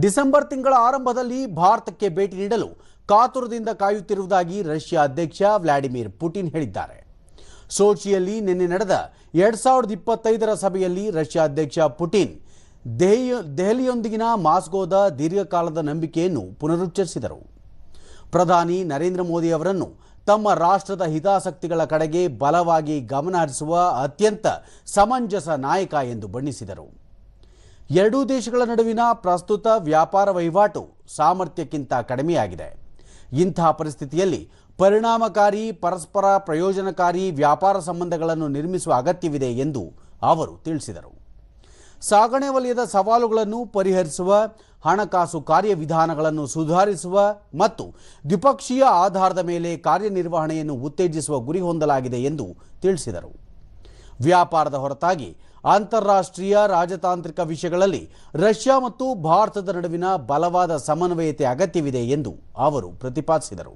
December ತಿಂಗಳ ಆರಂಭದಲ್ಲಿ ಭಾರತಕ್ಕೆ ಭೇಟಿ ನೀಡಲು ಕಾತುರದಿಂದ ಕಾಯುತ್ತಿರುವುದಾಗಿ ರಷ್ಯಾ ಅಧ್ಯಕ್ಷ ವ್ಲಾಡಿಮಿರ್ ಪುಟಿನ್ ಹೇಳಿದ್ದಾರೆ. ಸೋಚಿಯಲ್ಲಿ ನಿನ್ನೆ ನಡೆದ ಎರಡ್ ಸಾವಿರದ ಇಪ್ಪತ್ತೈದರ ಸಭೆಯಲ್ಲಿ ರಷ್ಯಾ ಅಧ್ಯಕ್ಷ ಪುಟಿನ್ ದೆಹಲಿ ದೆಹಲಿಯೊಂದಿಗಿನ ಮಾಸ್ಕೋದ ದೀರ್ಘಕಾಲದ ನಂಬಿಕೆಯನ್ನು ಪುನರುಚ್ಚರಿಸಿದರು. ಪ್ರಧಾನಿ ನರೇಂದ್ರ ಮೋದಿ ಅವರನ್ನು ತಮ್ಮ ರಾಷ್ಟ್ರದ ಹಿತಾಸಕ್ತಿಗಳ ಕಡೆಗೆ ಬಲವಾಗಿ ಗಮನ ಹರಿಸುವ ಅತ್ಯಂತ ಸಮಂಜಸ ನಾಯಕ ಎಂದು ಬಣ್ಣಿಸಿದರು. ಎರಡೂ ದೇಶಗಳ ನಡುವಿನ ಪ್ರಸ್ತುತ ವ್ಯಾಪಾರ ವಹಿವಾಟು ಸಾಮರ್ಥ್ಯಕ್ಕಿಂತ ಕಡಿಮೆಯಾಗಿದೆ. ಇಂತಹ ಪರಿಸ್ಥಿತಿಯಲ್ಲಿ ಪರಿಣಾಮಕಾರಿ, ಪರಸ್ಪರ ಪ್ರಯೋಜನಕಾರಿ ವ್ಯಾಪಾರ ಸಂಬಂಧಗಳನ್ನು ನಿರ್ಮಿಸುವ ಅಗತ್ಯವಿದೆ ಎಂದು ಅವರು ತಿಳಿಸಿದರು. ಸಾಗಣೆ ವಲಯದ ಸವಾಲುಗಳನ್ನು ಪರಿಹರಿಸುವ, ಹಣಕಾಸು ಕಾರ್ಯವಿಧಾನಗಳನ್ನು ಸುಧಾರಿಸುವ ಮತ್ತು ದ್ವಿಪಕ್ಷೀಯ ಆಧಾರದ ಮೇಲೆ ಕಾರ್ಯನಿರ್ವಹಣೆಯನ್ನು ಉತ್ತೇಜಿಸುವ ಗುರಿ ಹೊಂದಲಾಗಿದೆ ಎಂದು ತಿಳಿಸಿದರು. ವ್ಯಾಪಾರದ ಹೊರತಾಗಿ ಅಂತಾರಾಷ್ಟ್ರೀಯ ರಾಜತಾಂತ್ರಿಕ ವಿಷಯಗಳಲ್ಲಿ ರಷ್ಯಾ ಮತ್ತು ಭಾರತದ ನಡುವಿನ ಬಲವಾದ ಸಮನ್ವಯತೆ ಅಗತ್ಯವಿದೆ ಎಂದು ಅವರು ಪ್ರತಿಪಾದಿಸಿದರು.